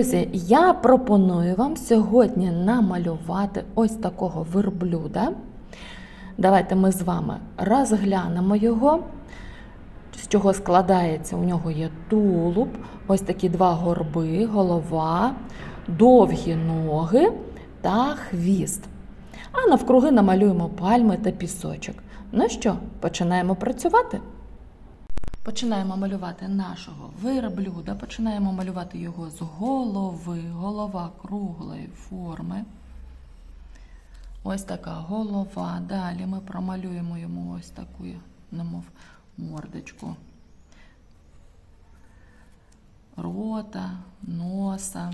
Друзі, я пропоную вам сьогодні намалювати ось такого верблюда. Давайте ми з вами розглянемо його. З чого складається? У нього є тулуб, ось такі два горби, голова, довгі ноги та хвіст. А навкруги намалюємо пальми та пісочок. Ну що, починаємо працювати? Починаємо малювати нашого верблюда, починаємо малювати його з голови, голова круглої форми. Ось така голова. Далі ми промалюємо йому ось таку, немов мордочку. Рота, носа.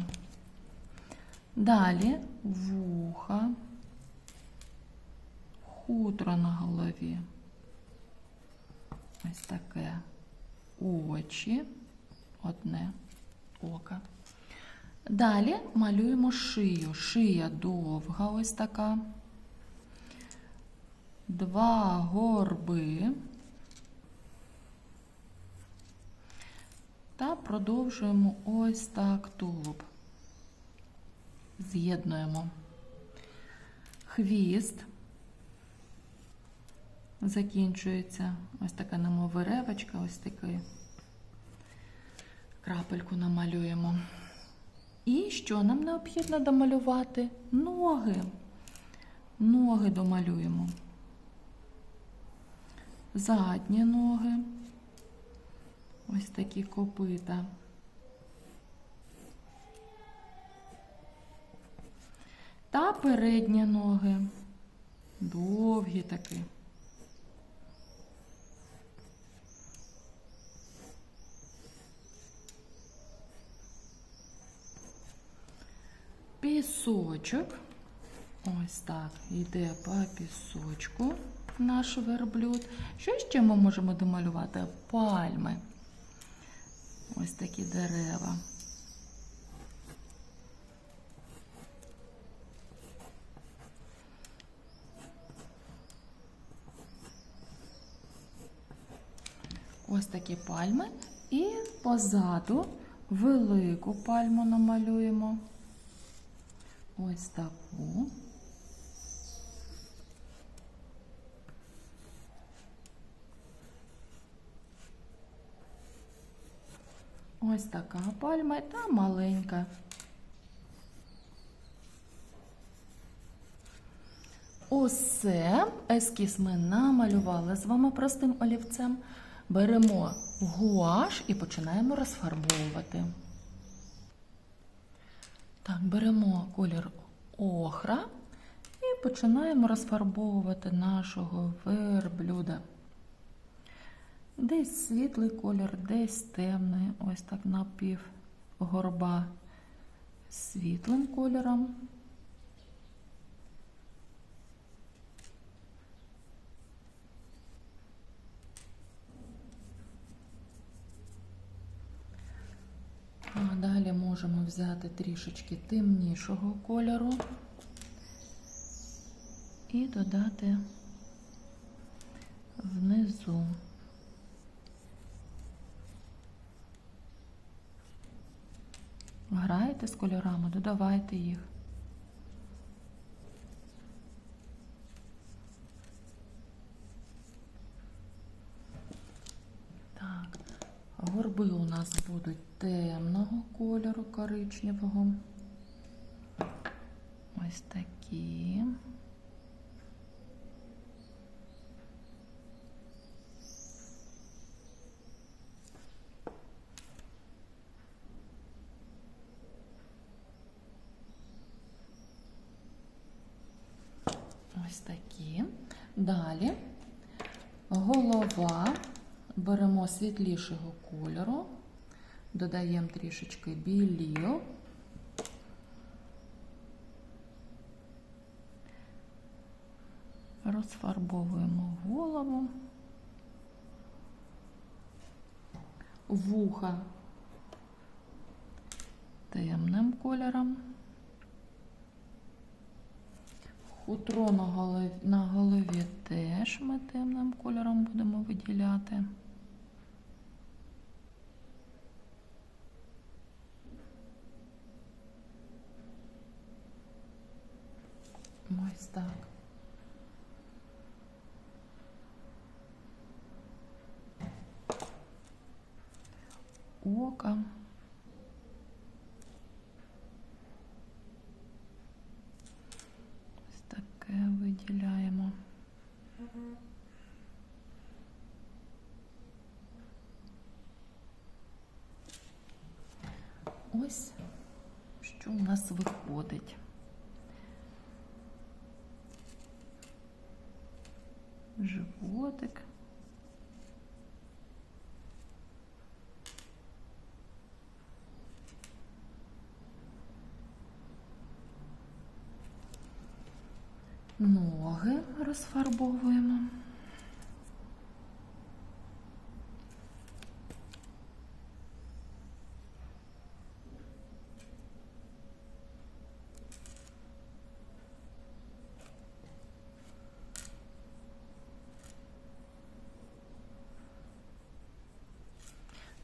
Далі вуха, хутро на голові. Ось таке очі, одне око. Далі малюємо шию. Шия довга, ось така. Два горби. Та продовжуємо ось так тулуб. З'єднуємо хвіст закінчується. Ось така немов веревочка, ось такий крапельку намалюємо. І що нам необхідно домалювати? Ноги. Ноги домалюємо. Задні ноги. Ось такі копита. Та передні ноги. Довгі такі. Пісочок. Ось так, йде по пісочку наш верблюд. Що ще ми можемо домалювати? Пальми. Ось такі дерева. Ось такі пальми. І позаду велику пальму намалюємо. Ось таку. Ось така пальма та маленька. Усе ескіз ми намалювали з вами простим олівцем. Беремо гуаш і починаємо розфарбовувати. Так, беремо колір охра і починаємо розфарбовувати нашого верблюда. Десь світлий колір, десь темний, ось так напів горба світлим кольором. А далі можемо взяти трішечки темнішого кольору і додати внизу. Граєте з кольорами, додавайте їх. Так, горби у нас будуть темного кольору, коричневого. Ось такі. Ось такі. Далі голова беремо світлішого кольору, додаємо трішечки білів. Розфарбовуємо голову, вуха темним кольором. Хутро на голові теж ми темним кольором будемо виділяти. Так. Око. Ось таке виділяємо. Ось що у нас виходить. Животик. Ноги розфарбовуємо.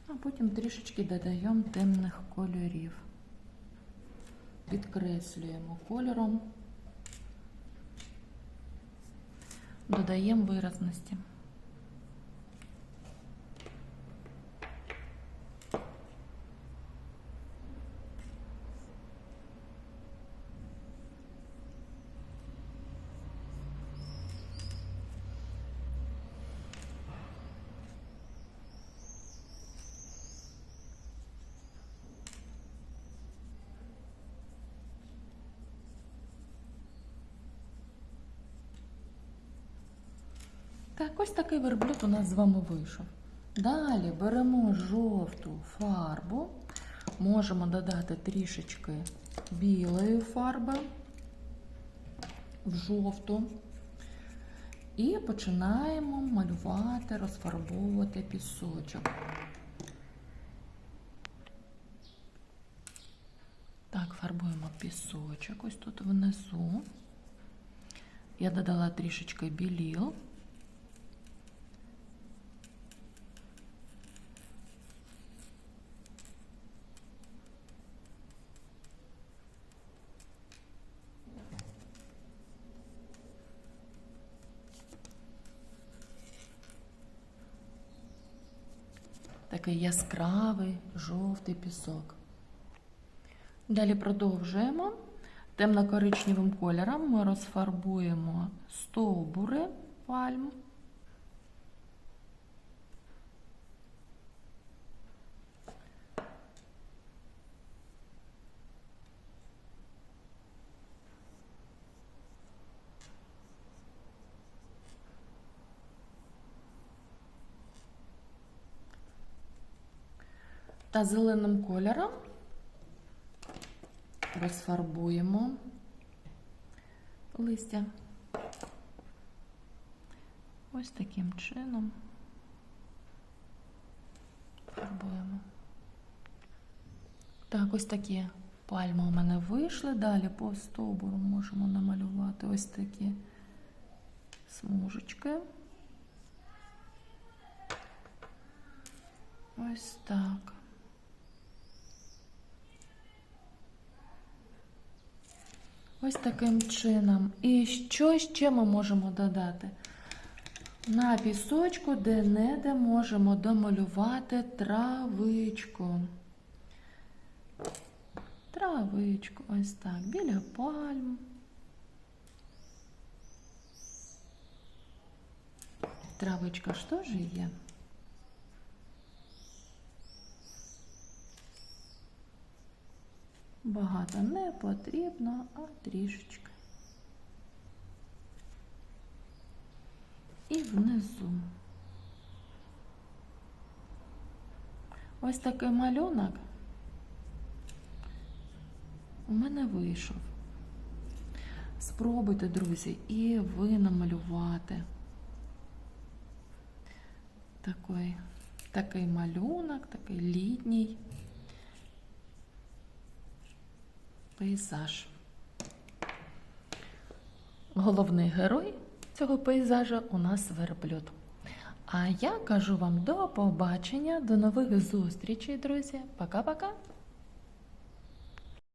А потім трішечки додаємо темних кольорів. Підкреслюємо кольором, додаємо виразності. Так, ось такий верблюд у нас з вами вийшов. Далі беремо жовту фарбу, можемо додати трішечки білої фарби в жовту. І починаємо малювати, розфарбовувати пісочок. Так, фарбуємо пісочок ось тут внизу. Я додала трішечки біліл. Такий яскравий жовтий пісок. Далі продовжуємо. Темно-коричневим кольором ми розфарбуємо стовбури пальм. Та зеленим кольором розфарбуємо листя. Ось таким чином фарбуємо. Так, ось такі пальми у мене вийшли. Далі по стовбуру можемо намалювати ось такі смужечки. Ось так. Ось таким чином. І що ще ми можемо додати? На пісочку де-не-де можемо домалювати травичку. Травичку, ось так, біля пальм. Травичка ж теж є. Багато не потрібно, а трішечки. І внизу. Ось такий малюнок у мене вийшов. Спробуйте, друзі, і ви намалювати такий, такий малюнок, такий літній. Пейзаж. Головний герой цього пейзажа у нас верблюд. А я кажу вам до побачення, до нових зустрічей, друзі. Пока-пока!